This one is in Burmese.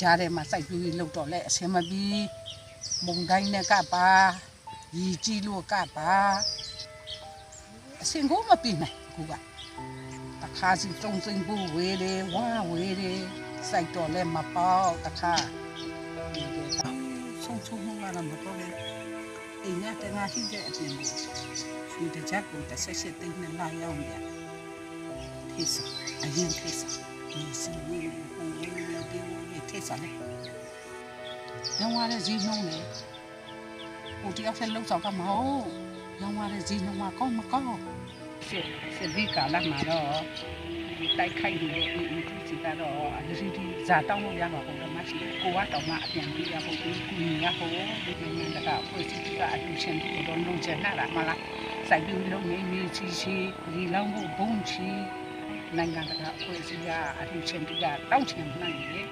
ကြားထဲမှာစိုက်ပျိုးရေးလုပ်တော့လဲအဆင်မပြေမုန်တိုင်းနဲ့ကပါရီကြီးလို့ကပါအဆင်ကိုမပြေနိုင်ခုကတခါစီတုံးစိမ့်ဖို့ဝေးတယ်ဝါဝေးတယ်စိုက်တော့လဲမပေါတခါဒီကဆုံးဆုံးမလာမတော့ဘူးအိမ်နဲ့တငါရှိတဲ့အပြင်ကိုရွှေတစ်ချက်ကိုတစ်ဆက်ဆက်သိနေလာရောက်နေထိစအရင်ထိစဒီ စီဝေးဟိုဝေးဒီဝေးထိစလေရောင်းရတဲ့ဈေးနှုန်းလေဟိုတယောက်ဆက်လောက်ဆောင်ကမဟုတ်ရောင်းရတဲ့ဈေးနှုန်းကကောင်းမကောင်းစစ်စစ်ဒီကလာမှာတော့ဒီတိုက်ခိုက်နေတဲ့ဒီဒီစီကတော့အဒီဒီဇာတောင်းလို့ရမှာပေါ့တော့မရှိကိုကတော့မှအပြန်ပြရဖို့ဒီကူညီရဖို့ဒီနိုင်ငံတကာအဖွဲ့အစည်းကအတူချင်းတူတော့လုံးချင်တာမလားစိုက်ပြီးလုံးနေနေချီချီဒီလောင်းဖို့ဘုံချီ နိုင်ငံတကာအဖွဲ့အစည်းကအတူချင်းတူကတောင်းချင်နိုင်တယ်